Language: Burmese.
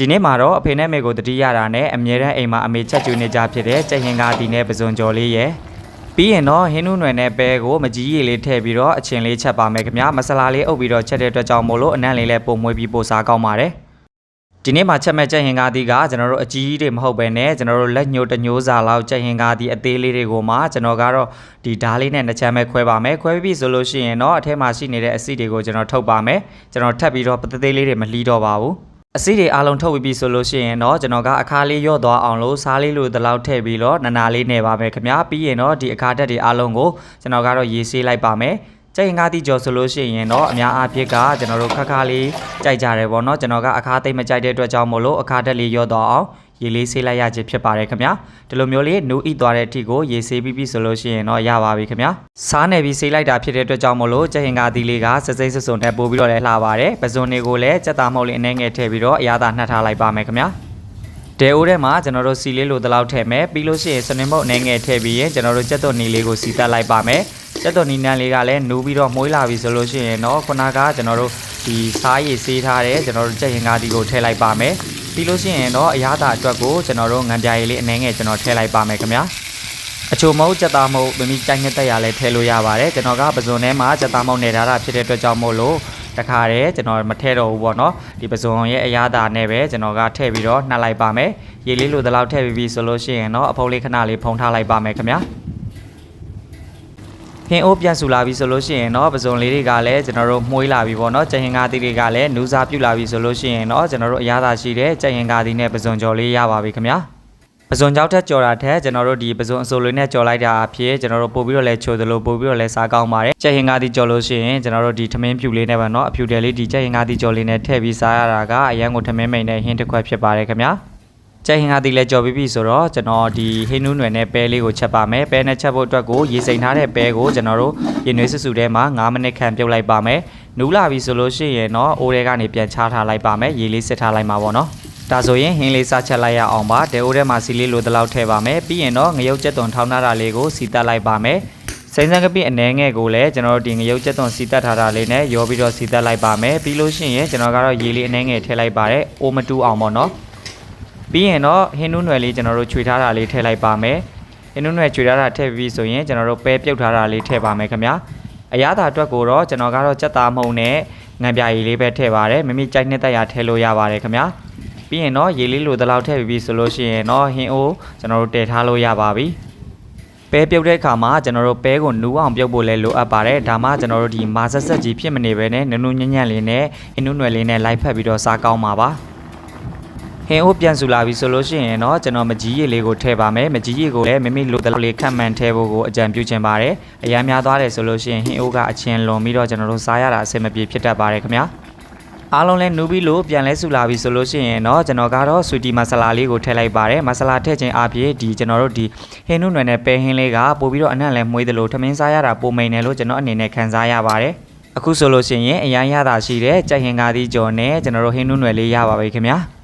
ဒီနေ့မှာတော့အဖေနဲ့မေကိုတတိရတာနဲ့အမြဲတမ်းအိမ်မှာအမေချက်ကျူနေကြဖြစ်တဲ့ကြက်ရင်ကားဒီနဲ့ပဇွန်ကျော်လေးရယ်ပြီးရင်တော့ဟင်းနူးနွယ်နဲ့ပဲကိုမကြီးရည်လေးထည့်ပြီးတော့အချင်လေးချက်ပါမယ်ခင်ဗျာမဆလာလေးအုပ်ပြီးတော့ချက်တဲ့အတွက်ကြောင့်မို့လို့အနံ့လေးလည်းပုံမွေးပြီးပိုစားကောင်းပါတယ်ဒီနေ့မှာချက်မဲ့ကြက်ရင်ကားဒီကကျွန်တော်တို့အကြီးကြီးတွေမဟုတ်ပဲနဲ့ကျွန်တော်တို့လက်ညှိုးတစ်ညှိုးစာလောက်ကြက်ရင်ကားဒီအသေးလေးတွေကိုမှကျွန်တော်ကတော့ဒီဓားလေးနဲ့နှစ်ချမ်းပဲခွဲပါမယ်ခွဲပြီးပြီဆိုလို့ရှိရင်တော့အထက်မှာရှိနေတဲ့အစီတွေကိုကျွန်တော်ထုတ်ပါမယ်ကျွန်တော်ထပ်ပြီးတော့ပသေးသေးလေးတွေမလှီးတော့ပါဘူး အစီတွေအားလုံးထုတ်ပြီးပြီဆိုလို့ရှိရင်တော့ကျွန်တော်ကအခါလေးရော့သွားအောင်လို့စားလေးလိုတလောက်ထည့်ပြီးတော့နနာလေးနေပါမယ်ခင်ဗျာပြီးရင်တော့ဒီအခါတက်တွေအားလုံးကိုကျွန်တော်ကတော့ရေးဆေးလိုက်ပါမယ် ကြိတ်ငါးတိကျော်ဆိုလို့ရှိရင်တော့အများအားဖြင့်ကကျွန်တော်တို့ခက်ခါလေးကြိုက်ကြတယ်ပေါ့နော်ကျွန်တော်ကအခါသိမ့်မကြိုက်တဲ့အတွက်ကြောင့်မို့လို့အခါတက်လေးရော့သွားအောင်ရေးလေးဆေးလိုက်ရခြင်းဖြစ်ပါတယ်ခင်ဗျာဒီလိုမျိုးလေးနူးဣသွားတဲ့အထိကိုရေးဆေးပြီးပြီဆိုလို့ရှိရင်တော့ရပါပြီခင်ဗျာစားနေပြီးဆေးလိုက်တာဖြစ်တဲ့အတွက်ကြောင့်မို့လို့ကြိတ်ငါးတိလေးကစစိမ့်စစုံနဲ့ပို့ပြီးတော့လဲလှပါတယ်ပဇွန်တွေကိုလည်းစက်သားမုတ်လေးအနှဲငယ်ထည့်ပြီးတော့အရသာနှက်ထားလိုက်ပါမယ်ခင်ဗျာတဲအိုးထဲမှာကျွန်တော်တို့စီလေးလိုတလောက်ထည့်မယ်ပြီးလို့ရှိရင်စနင်မုတ်အနေငယ်ထည့်ပြီးရင်ကျွန်တော်တို့ကြက်သွန်နီလေးကိုစီတက်လိုက်ပါမယ် ကြက်သွန်နီနန်းလေးကလည်းနူးပြီးတော့မွှေးလာပြီဆိုလို့ရှိရင်တော့ခုနကကျွန်တော်တို့ဒီစားရည်ဆေးထားတဲ့ကျွန်တော်တို့ကြက်ရင်ကားဒီကိုထည့်လိုက်ပါမယ်ပြီးလို့ရှိရင်တော့အရသာအတွက်ကိုကျွန်တော်တို့ငံပြားရည်လေးအနေငယ်ကျွန်တော်ထည့်လိုက်ပါမယ်ခင်ဗျာအချိုမုတ်ကြက်သားမုတ်မမီကြိုက်နေတဲ့ရလဲထည့်လို့ရပါတယ်ကျွန်တော်ကပဇွန်ထဲမှာကြက်သားမုတ်နေထားတာဖြစ်တဲ့အတွက်ကြောင့်မို့လို့တခါတည်းကျွန်တော်မထည့်တော့ဘူးပေါ့နော်ဒီပဇွန်ရဲ့အရသာနဲ့ပဲကျွန်တော်ကထည့်ပြီးတော့နှက်လိုက်ပါမယ်ရေလေးလိုတလောက်ထည့်ပြီးပြီဆိုလို့ရှိရင်တော့အဖုံးလေးခဏလေးဖုံးထားလိုက်ပါမယ်ခင်ဗျာ ဟင်းအိုးပြန်ဆူလာပြီဆိုလို့ရှိရင်တော့ပဇွန်လေးတွေကလည်းကျွန်တော်တို့မှုေးလာပြီပေါ့နော်ကြက်ဟင်ကားသီးတွေကလည်းနူးစားပြူလာပြီဆိုလို့ရှိရင်တော့ကျွန်တော်တို့အရသာရှိတဲ့ကြက်ဟင်ကားသီးနဲ့ပဇွန်ကြော်လေးရပါပြီခင်ဗျာ ပဇွန်ကြောက်ထက်ကြော်တာထက်ကျွန်တော်တို့ဒီပဇွန်အစိုးလေးနဲ့ကြော်လိုက်တာအဖြစ်ကျွန်တော်တို့ပို့ပြီးတော့လဲချိုသလိုပို့ပြီးတော့လဲစားကောင်းပါတယ်ကြက်ဟင်ကားတီကြော်လို့ရှိရင်ကျွန်တော်တို့ဒီထမင်းဖြူလေးနဲ့ပါเนาะအဖြူတယ်လေးဒီကြက်ဟင်ကားတီကြော်လေးနဲ့ထည့်ပြီးစားရတာကအရန်ကိုထမင်းမိန်နဲ့ဟင်းတစ်ခွက်ဖြစ်ပါတယ်ခင်ဗျာ ကြက်ဟင်ကားတီလဲကြော်ပြီးပြီဆိုတော့ကျွန်တော်ဒီဟင်းနူးနွယ်နဲ့ပဲလေးကိုချက်ပါမယ်ပဲနဲ့ချက်ဖို့အတွက်ကိုရေစိမ်ထားတဲ့ပဲကိုကျွန်တော်တို့ရေနွေးစွစုထဲမှာ9မိနစ်ခန့်ပြုတ်လိုက်ပါမယ်နူးလာပြီဆိုလို့ရှိရင်တော့အိုးထဲကနေပြန်ချထားလိုက်ပါမယ်ရေလေးစစ်ထားလိုက်မှာပေါ့နော်ဒါဆိုရင်ဟင်းလေးစားချက်လိုက်ရအောင်ပါတဲအိုးထဲမှာစီလေးလိုတလောက်ထည့်ပါမယ်ပြီးရင်တော့ငရုတ်ကြက်သွန်ထောင်းထားတာလေးကိုစီတက်လိုက်ပါမယ်စိမ့်စံကပိအနှဲငယ်ကိုလည်းကျွန်တော်တို့ဒီငရုတ်ကြက်သွန်စီတက်ထားတာလေးနဲ့ရောပြီးတော့စီတက်လိုက်ပါမယ်ပြီးလို့ရှိရင်ကျွန်တော်ကတော့ရေလေးအနှဲငယ်ထည့်လိုက်ပါတယ်အိုးမတူးအောင်ပေါ့နော် ပြီးရင်တော့ဟင်းနူးနွယ်လေးကျွန်တော်တို့ခြွေထားတာလေးထည့်လိုက်ပါမယ်ဟင်းနူးနွယ်ခြွေထားတာထည့်ပြီးဆိုရင်ကျွန်တော်တို့ပဲပြုတ်ထားတာလေးထည့်ပါမယ်ခင်ဗျာအရသာအတွက်ကိုတော့ကျွန်တော်ကတော့ကြက်သားမုံနဲ့ငံပြာရည်လေးပဲထည့်ပါတယ်မိမိကြိုက်တဲ့တက်ရထည့်လို့ရပါတယ်ခင်ဗျာပြီးရင်တော့ရေလေးလိုတလောက်ထည့်ပြီးပြီဆိုလို့ရှိရင်တော့ဟင်းအိုးကျွန်တော်တို့တည်ထားလို့ရပါပြီပဲပြုတ်တဲ့အခါမှာကျွန်တော်တို့ပဲကိုနူးအောင်ပြုတ်ဖို့လည်းလိုအပ်ပါတယ်ဒါမှကျွန်တော်တို့ဒီမာဆက်ဆက်ကြီးဖြစ်မနေပဲနဲ့နုံနုံညံ့ညံ့လေးနဲ့အင်းနုနွယ်လေးနဲ့လိုက်ဖက်ပြီးတော့စားကောင်းပါပါ ဟင်းအိုးပြန်ဆူလာပြီဆိုလို့ရှိရင်တော့ကျွန်တော်မကြီးရည်လေးကိုထည့်ပါမယ်မကြီးရည်ကိုလည်းမိမိလိုတလောက်လေးခန့်မှန်ထည့်ဖို့ကိုအကြံပြုချင်ပါတယ်အများများသွားတယ်ဆိုလို့ရှိရင်ဟင်းအိုးကအချင်းလွန်ပြီးတော့ကျွန်တော်တို့စားရတာအဆင်မပြေဖြစ်တတ်ပါတယ်ခင်ဗျာအားလုံးလဲနူးပြီးလို့ပြန်လဲဆူလာပြီဆိုလို့ရှိရင်တော့ကျွန်တော်ကတော့ဆွီတီမဆလာလေးကိုထည့်လိုက်ပါတယ်မဆလာထည့်ခြင်းအပြင်ဒီကျွန်တော်တို့ဒီဟင်းနုနွယ်နဲ့ပဲဟင်းလေးကပို့ပြီးတော့အနံ့လဲမွေးတယ်လို့ထမင်းစားရတာပုံမိန်တယ်လို့ကျွန်တော်အနေနဲ့ခံစားရပါတယ်အခုဆိုလို့ရှိရင်အရန်ရတာရှိတဲ့ကြိုက်ဟင်ကားသီးကြော်နဲ့ကျွန်တော်တို့ဟင်းနုနွယ်လေးရပါပြီခင်ဗျာ